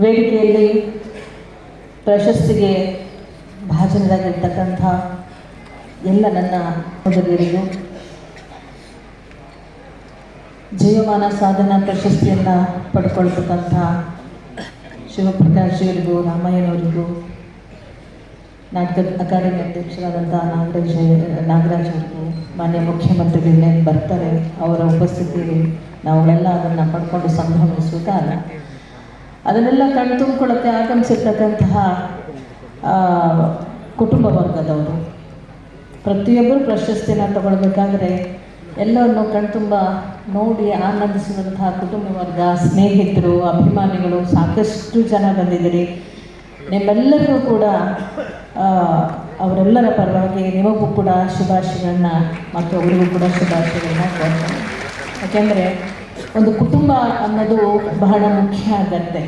ವೇದಿಕೆಯಲ್ಲಿ ಪ್ರಶಸ್ತಿಗೆ ಭಾಜನರಾಗಿರ್ತಕ್ಕಂಥ ಎಲ್ಲ ನನ್ನ ಸಹೋದರಿಯರಿಗೂ ಜೀವಮಾನ ಸಾಧನ ಪ್ರಶಸ್ತಿಯನ್ನು ಪಡ್ಕೊಳ್ತಕ್ಕಂಥ ಶಿವಪ್ರಕಾಶ್ ಅವರಿಗೂ ರಾಮಯ್ಯನವರಿಗೂ, ನಾಟಕ ಅಕಾಡೆಮಿ ಅಧ್ಯಕ್ಷರಾದಂಥ ನಾಗರಾಜ್ ನಾಗರಾಜ್ ಅವರಿಗೂ, ಮಾನ್ಯ ಮುಖ್ಯಮಂತ್ರಿಗಳನ್ನೇ ಬರ್ತಾರೆ, ಅವರ ಉಪಸ್ಥಿತಿಯಲ್ಲಿ ನಾವುಗಳೆಲ್ಲ ಅದನ್ನು ಪಡ್ಕೊಂಡು ಸಂಭ್ರಮಿಸುವಾಗ ಅದನ್ನೆಲ್ಲ ಕಣ್ತುಂಬಿಕೊಳ್ಳೋಕ್ಕೆ ಆಗಮಿಸಿರ್ತಕ್ಕಂತಹ ಕುಟುಂಬ ವರ್ಗದವರು. ಪ್ರತಿಯೊಬ್ಬರು ಪ್ರಶಸ್ತಿನ ತಗೊಳ್ಬೇಕಾದ್ರೆ ಎಲ್ಲವನ್ನು ಕಣ್ತುಂಬ ನೋಡಿ ಆನಂದಿಸುವಂತಹ ಕುಟುಂಬ ವರ್ಗ, ಸ್ನೇಹಿತರು, ಅಭಿಮಾನಿಗಳು ಸಾಕಷ್ಟು ಜನ ಬಂದಿದ್ದೀರಿ. ನಿಮ್ಮೆಲ್ಲರಿಗೂ ಕೂಡ ಅವರೆಲ್ಲರ ಪರವಾಗಿ ನಿಮಗೂ ಕೂಡ ಶುಭಾಶಯಗಳನ್ನ ಮತ್ತು ಅವರಿಗೂ ಕೂಡ ಶುಭಾಶಯಗಳನ್ನ ಯಾಕೆಂದರೆ ಒಂದು ಕುಟುಂಬ ಅನ್ನೋದು ಬಹಳ ಮುಖ್ಯ ಆಗತ್ತೆ.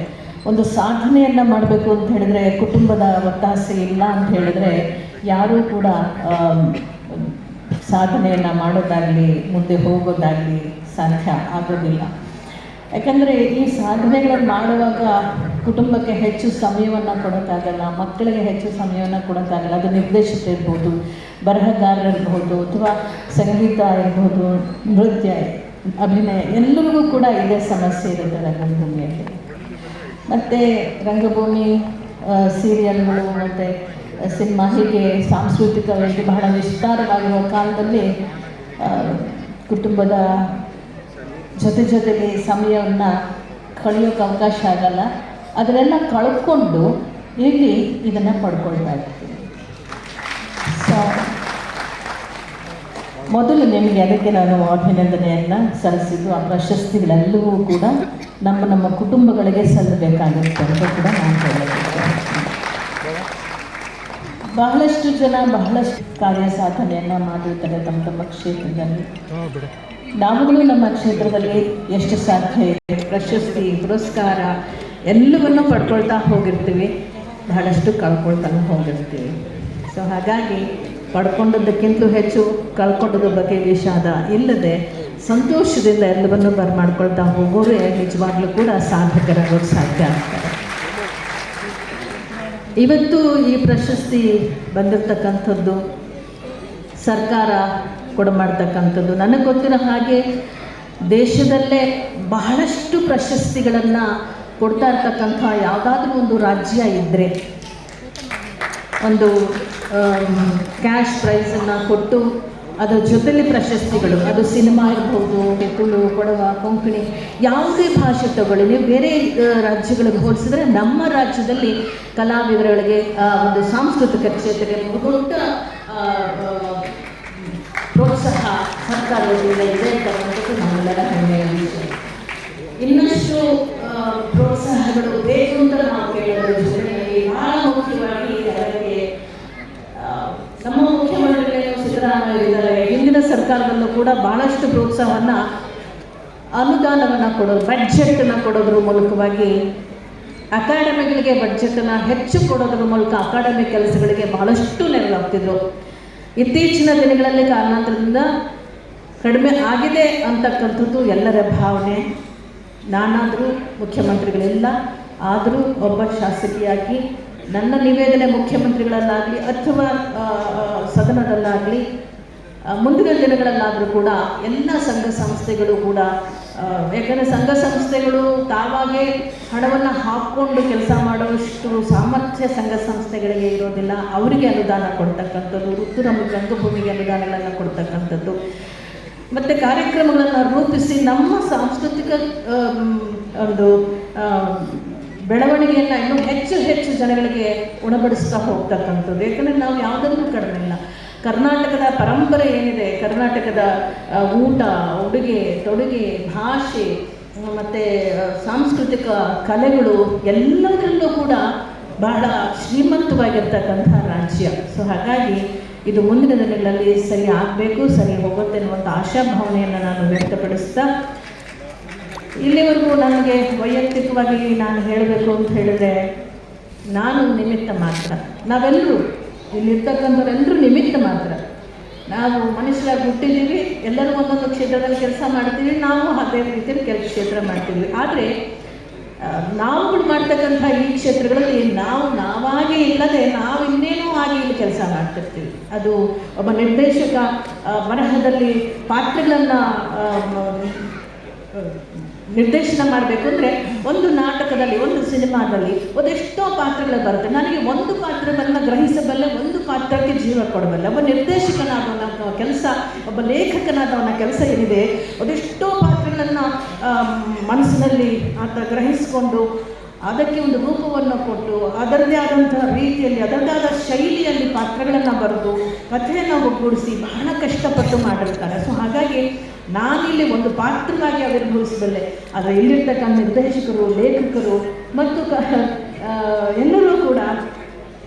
ಒಂದು ಸಾಧನೆಯನ್ನು ಮಾಡಬೇಕು ಅಂತ ಹೇಳಿದ್ರೆ ಕುಟುಂಬದ ಒತ್ತಾಸೆ ಇಲ್ಲ ಅಂತ ಹೇಳಿದ್ರೆ ಯಾರೂ ಕೂಡ ಸಾಧನೆಯನ್ನು ಮಾಡೋದಾಗಲಿ, ಮುಂದೆ ಹೋಗೋದಾಗಲಿ ಸಾಧ್ಯ ಆಗೋದಿಲ್ಲ. ಯಾಕಂದರೆ ಈ ಸಾಧನೆಗಳನ್ನು ಮಾಡುವಾಗ ಕುಟುಂಬಕ್ಕೆ ಹೆಚ್ಚು ಸಮಯವನ್ನು ಕೊಡೋಕ್ಕಾಗಲ್ಲ, ಮಕ್ಕಳಿಗೆ ಹೆಚ್ಚು ಸಮಯವನ್ನು ಕೊಡೋಕ್ಕಾಗಲ್ಲ, ಅದು ನಿರ್ದೇಶಕ ಇರ್ಬೋದು, ಬರಹಗಾರರಿರ್ಬೋದು, ಅಥವಾ ಸಂಗೀತ ಇರ್ಬೋದು, ನೃತ್ಯ ಅಭಿನಯ ಎಲ್ಲರಿಗೂ ಕೂಡ ಇದೇ ಸಮಸ್ಯೆ ಇರುತ್ತೆ ರಂಗಭೂಮಿಯಲ್ಲಿ. ಮತ್ತು ರಂಗಭೂಮಿ ಸೀರಿಯಲ್ಗಳು ಮತ್ತು ಸಿನಿಮಾ ಹೀಗೆ ಸಾಂಸ್ಕೃತಿಕವಾಗಿ ಬಹಳ ವಿಸ್ತಾರವಾಗಿರುವ ಕಾಲದಲ್ಲಿ ಕುಟುಂಬದ ಜೊತೆ ಜೊತೆಗೆ ಸಮಯವನ್ನು ಕಳೆಯೋಕೆ ಅವಕಾಶ ಆಗಲ್ಲ. ಅದನ್ನೆಲ್ಲ ಕಳ್ಕೊಂಡು ಇಲ್ಲಿ ಇದನ್ನು ಪಡ್ಕೊಳ್ತಾ ಇರ್ತೀವಿ. ಸೊ ಮೊದಲು ನಿಮಗೆ ಅದಕ್ಕೆ ನಾನು ಅಭಿನಂದನೆಯನ್ನು ಸಲ್ಲಿಸಿದ್ದು, ಆ ಪ್ರಶಸ್ತಿಗಳೆಲ್ಲವೂ ಕೂಡ ನಮ್ಮ ನಮ್ಮ ಕುಟುಂಬಗಳಿಗೆ ಸಲ್ಲಬೇಕಾಗಿತ್ತು ಅಂತ ಕೂಡ ನಾನು ಹೇಳಬೇಕು ಬಹಳಷ್ಟು ಜನ ಬಹಳಷ್ಟು ಕಾರ್ಯ ಸಾಧನೆಯನ್ನು ಮಾಡಿರ್ತಾರೆ ತಮ್ಮ ತಮ್ಮ ಕ್ಷೇತ್ರದಲ್ಲಿ. ನಾವುಗಳು ನಮ್ಮ ಕ್ಷೇತ್ರದಲ್ಲಿ ಎಷ್ಟು ಸಾಧ್ಯ ಇದೆ, ಪ್ರಶಸ್ತಿ, ಪುರಸ್ಕಾರ, ಎಲ್ಲವನ್ನು ಪಡ್ಕೊಳ್ತಾ ಹೋಗಿರ್ತೀವಿ. ಬಹಳಷ್ಟು ಕಳ್ಕೊಳ್ತಾ ಹೋಗಿರ್ತೀವಿ. ಸೊ ಹಾಗಾಗಿ ಪಡ್ಕೊಂಡದ್ದಕ್ಕಿಂತಲೂ ಹೆಚ್ಚು ಕಳ್ಕೊಂಡದ ಬಗ್ಗೆ ವಿಷಾದ. ಇಲ್ಲದೆ ಸಂತೋಷದಿಂದ ಎಲ್ಲವನ್ನೂ ಬರ್ಮಾಡ್ಕೊಳ್ತಾ ಹೋಗೋರೆ ನಿಜವಾಗ್ಲೂ ಕೂಡ ಸಾಧಕರಾಗೋದು ಸಾಧ್ಯ ಆಗ್ತಾರೆ ಇವತ್ತು ಈ ಪ್ರಶಸ್ತಿ ಬಂದಿರತಕ್ಕಂಥದ್ದು ಸರ್ಕಾರ ಕೊಡಮಾಡ್ತಕ್ಕಂಥದ್ದು. ನನಗೆ ಗೊತ್ತಿರೋ ಹಾಗೆ ದೇಶದಲ್ಲೇ ಬಹಳಷ್ಟು ಪ್ರಶಸ್ತಿಗಳನ್ನು ಕೊಡ್ತಾ ಇರ್ತಕ್ಕಂಥ ಯಾವುದಾದ್ರೂ ಒಂದು ರಾಜ್ಯ ಇದ್ದರೆ ಒಂದು ಕ್ಯಾಶ್ ಪ್ರೈಸನ್ನು ಕೊಟ್ಟು ಅದರ ಜೊತೆಲಿ ಪ್ರಶಸ್ತಿಗಳು. ಅದು ಸಿನಿಮಾ ಇರ್ಬೋದು ತುಳು ಕೊಡವ, ಕೊಂಕಣಿ, ಯಾವುದೇ ಭಾಷೆ ತಗೊಳ್ಳಿ. ನೀವು ಬೇರೆ ರಾಜ್ಯಗಳಿಗೆ ಹೋಲಿಸಿದ್ರೆ ನಮ್ಮ ರಾಜ್ಯದಲ್ಲಿ ಕಲಾವಿದರುಗಳಿಗೆ ಒಂದು ಸಾಂಸ್ಕೃತಿಕ ಕ್ಷೇತ್ರಕ್ಕೆ ದೊಡ್ಡ ಪ್ರೋತ್ಸಾಹ ಸರ್ಕಾರದಿಂದ ಇದೆ ಅಂತಕ್ಕಂಥದ್ದು ನಮ್ಮೆಲ್ಲರ ಹೆಮ್ಮೆಯ ವಿಷಯ ಇನ್ನಷ್ಟು ಪ್ರೋತ್ಸಾಹಗಳು ಬೇಕು ಅಂತ ನಾವು ಕೇಳೋದ್ರ ಜೊತೆಯಲ್ಲಿ ಬಹಳ ಮುಖ್ಯವಾಗಿ ಅದಕ್ಕೆ ಆ, ನಮ್ಮ ಮುಖ್ಯಮಂತ್ರಿಗಳು ಇದ್ದಾರೆ ಹಿಂದಿನ ಸರ್ಕಾರದಲ್ಲೂ ಕೂಡ ಬಹಳಷ್ಟು ಪ್ರೋತ್ಸಾಹವನ್ನು ಅನುದಾನವನ್ನು ಕೊಡೋದು ಬಡ್ಜೆಟನ್ನು ಕೊಡೋದ್ರ ಮೂಲಕವಾಗಿ ಅಕಾಡೆಮಿಗಳಿಗೆ ಬಡ್ಜೆಟನ್ನು ಹೆಚ್ಚು ಕೊಡೋದ್ರ ಮೂಲಕ ಅಕಾಡೆಮಿ ಕೆಲಸಗಳಿಗೆ ಬಹಳಷ್ಟು ನೆರವಾಗ್ತಿದ್ರು. ಇತ್ತೀಚಿನ ದಿನಗಳಲ್ಲಿ ಕಾರಣಾಂತರದಿಂದ ಕಡಿಮೆ ಆಗಿದೆ ಅಂತಕ್ಕಂಥದ್ದು ಎಲ್ಲರ ಭಾವನೆ. ನಾನಾದರೂ ಮುಖ್ಯಮಂತ್ರಿಗಳಿಲ್ಲ, ಆದರೂ ಒಬ್ಬ ಶಾಸಕಿಯಾಗಿ ನನ್ನ ನಿವೇದನೆ ಮುಖ್ಯಮಂತ್ರಿಗಳಲ್ಲಾಗಲಿ ಅಥವಾ ಸದನದಲ್ಲಾಗಲಿ ಮುಂದಿನ ದಿನಗಳಲ್ಲಾದರೂ ಕೂಡ ಎಲ್ಲ ಸಂಘ ಸಂಸ್ಥೆಗಳು ಕೂಡ ಯಾಕಂದರೆ ಸಂಘ ಸಂಸ್ಥೆಗಳು ತಾವಾಗೇ ಹಣವನ್ನು ಹಾಕ್ಕೊಂಡು ಕೆಲಸ ಮಾಡುವಷ್ಟು ಸಾಮರ್ಥ್ಯ ಸಂಘ ಸಂಸ್ಥೆಗಳಿಗೆ ಇರೋದಿಲ್ಲ. ಅವರಿಗೆ ಅನುದಾನ ಕೊಡ್ತಕ್ಕಂಥದ್ದು ಋತು ನಮ್ಮ ರಂಗಭೂಮಿಗೆ ಅನುದಾನಗಳನ್ನು ಕೊಡ್ತಕ್ಕಂಥದ್ದು. ಮತ್ತು ಕಾರ್ಯಕ್ರಮಗಳನ್ನು ರೂಪಿಸಿ ನಮ್ಮ ಸಾಂಸ್ಕೃತಿಕ ಒಂದು ಬೆಳವಣಿಗೆಯನ್ನು ಇನ್ನೂ ಹೆಚ್ಚು ಹೆಚ್ಚು ಜನಗಳಿಗೆ ಉಣಬಡಿಸ್ತಾ ಹೋಗ್ತಕ್ಕಂಥದ್ದು. ಯಾಕಂದರೆ ನಾವು ಯಾವುದನ್ನು ಕಡಿಮೆ ಇಲ್ಲ ಕರ್ನಾಟಕದ ಪರಂಪರೆ ಏನಿದೆ? ಕರ್ನಾಟಕದ ಊಟ, ಉಡುಗೆ, ತೊಡುಗೆ, ಭಾಷೆ ಮತ್ತು ಸಾಂಸ್ಕೃತಿಕ ಕಲೆಗಳು ಎಲ್ಲದರಲ್ಲೂ ಕೂಡ ಬಹಳ ಶ್ರೀಮಂತವಾಗಿರ್ತಕ್ಕಂಥ ರಾಜ್ಯ. ಸೊ ಹಾಗಾಗಿ ಇದು ಮುಂದಿನ ದಿನಗಳಲ್ಲಿ ಸರಿ ಆಗಬೇಕು, ಸರಿ ಹೋಗುತ್ತೆ ಅನ್ನುವಂಥ ಆಶಾಭಾವನೆಯನ್ನು ನಾನು ವ್ಯಕ್ತಪಡಿಸ್ತಾ, ಇಲ್ಲಿವರೆಗೂ ನನಗೆ ವೈಯಕ್ತಿಕವಾಗಿ ನಾನು ಹೇಳಬೇಕು ಅಂತ ಹೇಳಿದ್ರೆ, ನಾನು ನಿಮಿತ್ತ ಮಾತ್ರ. ನಾವೆಲ್ಲರೂ ಇಲ್ಲಿರ್ತಕ್ಕಂಥವ್ರೆಲ್ಲರೂ ನಿಮಿತ್ತ ಮಾತ್ರ. ನಾವು ಮನುಷ್ಯರಾಗಿ ಹುಟ್ಟಿದ್ದೀವಿ, ಎಲ್ಲರೂ ಒಂದೊಂದು ಕ್ಷೇತ್ರದಲ್ಲಿ ಕೆಲಸ ಮಾಡ್ತೀವಿ, ನಾವು ಅದೇ ರೀತಿಯಲ್ಲಿ ಕೆಲಸ ಕ್ಷೇತ್ರ ಮಾಡ್ತೀವಿ. ಆದರೆ ನಾವು ನಾವುಗಳು ಮಾಡ್ತಕ್ಕಂಥ ಈ ಕ್ಷೇತ್ರಗಳಲ್ಲಿ ನಾವು ನಾವಾಗೇ ಇಲ್ಲದೆ ನಾವು ಇನ್ನೇನೋ ಆಗಿ ಇಲ್ಲಿ ಕೆಲಸ ಮಾಡ್ತಿರ್ತೀವಿ. ಅದು ಒಬ್ಬ ನಿರ್ದೇಶಕ ಬರಹದಲ್ಲಿ ಪಾತ್ರಗಳನ್ನು ನಿರ್ದೇಶನ ಮಾಡಬೇಕು ಅಂದರೆ ಒಂದು ನಾಟಕದಲ್ಲಿ, ಒಂದು ಸಿನಿಮಾದಲ್ಲಿ ಒಂದೆಷ್ಟೋ ಪಾತ್ರಗಳು ಬರುತ್ತೆ. ನನಗೆ ಒಂದು ಪಾತ್ರವನ್ನು ಗ್ರಹಿಸಬಲ್ಲೆ, ಒಂದು ಪಾತ್ರಕ್ಕೆ ಜೀವ ಕೊಡಬಲ್ಲ. ಒಬ್ಬ ನಿರ್ದೇಶಕನಾದವನ ಕೆಲಸ, ಒಬ್ಬ ಲೇಖಕನಾದವನ ಕೆಲಸ ಏನಿದೆ ಅದೆಷ್ಟೋ ಪಾತ್ರಗಳನ್ನು ಮನಸ್ಸಿನಲ್ಲಿ ಆತ ಗ್ರಹಿಸಿಕೊಂಡು ಅದಕ್ಕೆ ಒಂದು ರೂಪವನ್ನು ಕೊಟ್ಟು ಅದರದೇ ಆದಂತಹ ರೀತಿಯಲ್ಲಿ ಅದರದೇ ಆದ ಶೈಲಿಯಲ್ಲಿ ಪಾತ್ರಗಳನ್ನು ಬರೆದು ಕಥೆಯನ್ನು ಒಗ್ಗೂಡಿಸಿ ಬಹಳ ಕಷ್ಟಪಟ್ಟು ಮಾಡಿರ್ತಾರೆ. ಸೊ ಹಾಗಾಗಿ ನಾನಿಲ್ಲಿ ಒಂದು ಪಾತ್ರವಾಗಿ ಆವಿರ್ಭವಿಸಬಲ್ಲೆ ಆದರೆ ಇಲ್ಲಿರ್ತಕ್ಕಂಥ ನಿರ್ದೇಶಕರು, ಲೇಖಕರು ಮತ್ತು ಎಲ್ಲರೂ ಕೂಡ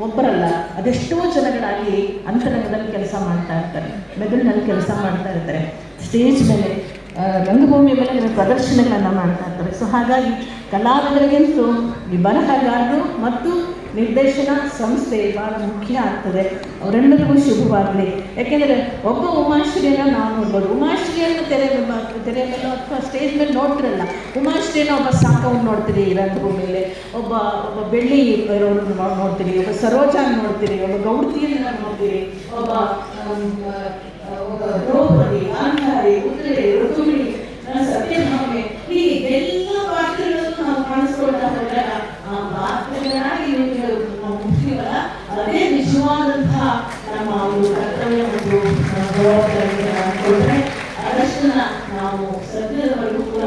ಒಬ್ಬರಲ್ಲ, ಅದೆಷ್ಟೋ ಜನಗಳಾಗಿ ಅಂತರಂಗದಲ್ಲಿ ಕೆಲಸ ಮಾಡ್ತಾ ಇರ್ತಾರೆ, ಮೆದುಳಿನಲ್ಲಿ ಕೆಲಸ ಮಾಡ್ತಾ ಇರ್ತಾರೆ. ಸ್ಟೇಜ್ ಮೇಲೆ ಆ, ರಂಗಭೂಮಿಯ ಮೇಲೆ ಕೆಲವು ಪ್ರದರ್ಶನಗಳನ್ನು ಮಾಡ್ತಾ ಇರ್ತಾರೆ ಸೊ ಹಾಗಾಗಿ ಕಲಾವಿದರಿಗಂತೂ ಈ ಬರಹಗಾರರು ಮತ್ತು ನಿರ್ದೇಶನ ಸಂಸ್ಥೆ ಭಾಳ ಮುಖ್ಯ ಆಗ್ತದೆ. ಅವರೆಲ್ಲರಿಗೂ ಶುಭವಾಗಲಿ. ಯಾಕೆಂದರೆ ಒಬ್ಬ ಉಮಾಶ್ರೀನ ನಾವು ನೋಡ್ಬೋದು. ಉಮಾಶ್ರೀಯನ್ನು ತೆರೆ ತೆರೆ ಮೇಲೆ ಅಥವಾ ಸ್ಟೇಜ್ ಮೇಲೆ ನೋಡ್ತಿರಲ್ಲ. ಉಮಾಶ್ರೀನ ಒಬ್ಬ ಸಾಕವನ್ನು ನೋಡ್ತೀರಿ ರಂಗಭೂಮಿಯಲ್ಲಿ. ಒಬ್ಬ ಒಬ್ಬ ಬೆಳ್ಳಿ ಇರೋರನ್ನು ನೋಡ್ತೀರಿ. ಒಬ್ಬ ಸರೋಜಾನ್ ನೋಡ್ತೀರಿ. ಒಬ್ಬ ಗೌಡತಿಯನ್ನು ನೋಡ್ತೀರಿ. ಒಬ್ಬ ದ್ರೌಪದಿ ಗಾಂಧಾರಿ ಉದ್ರೆ ಋತುಮಿಣಿ ಸತ್ಯಭಾಮೆ ಈ ಎಲ್ಲ ಪಾತ್ರಗಳನ್ನು ನಾವು ಕಾಣಿಸ್ಕೊಳ್ತಾ ಹೋದಾಗ ಆ ಪಾತ್ರಗಳಾಗಿ ಮುಖ್ಯವಲ್ಲ ಅದೇ ನಿಜವಾದಂತಹ ನಮ್ಮ ಒಂದು ಕರ್ತವ್ಯ ಮತ್ತು ನಮ್ಮ ಜವಾಬ್ದಾರಿ ಅನ್ಕೊಂಡ್ರೆ ಅದಷ್ಟನ್ನ ನಾವು ಸದ್ಯದವರೆಗೂ ಕೂಡ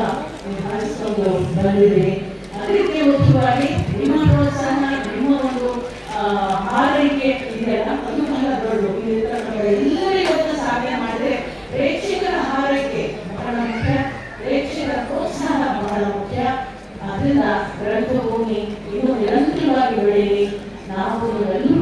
ಕಾಣಿಸ್ಕೊಂಡು ಬಂದಿದ್ದೀವಿ. ಅದಕ್ಕೆ ಮುಖ್ಯವಾಗಿ ನಿಮ್ಮ ಪ್ರೋತ್ಸಾಹ ನಿಮ್ಮ ಒಂದು ಆ, ಹಾರೈಕೆ ಇದೆಯಲ್ಲ ಅದು ಬಹಳ ದೊಡ್ಡ ಎಲ್ಲರೂ ಇವತ್ತು ಸಾಧನೆ ಮಾಡಿದ್ರೆ ಪ್ರೇಕ್ಷಕರ ಹಾರೈಕೆ ಬಹಳ ಮುಖ್ಯ ಪ್ರೇಕ್ಷಕರ ಪ್ರೋತ್ಸಾಹ ಬಹಳ ಮುಖ್ಯ ಅದರಿಂದ ರಂಗಭೂಮಿ ಇನ್ನೂ ನಿರಂತರವಾಗಿ ಬೆಳೆಯಲಿ. ನಾವು ನಿಮ್ಮ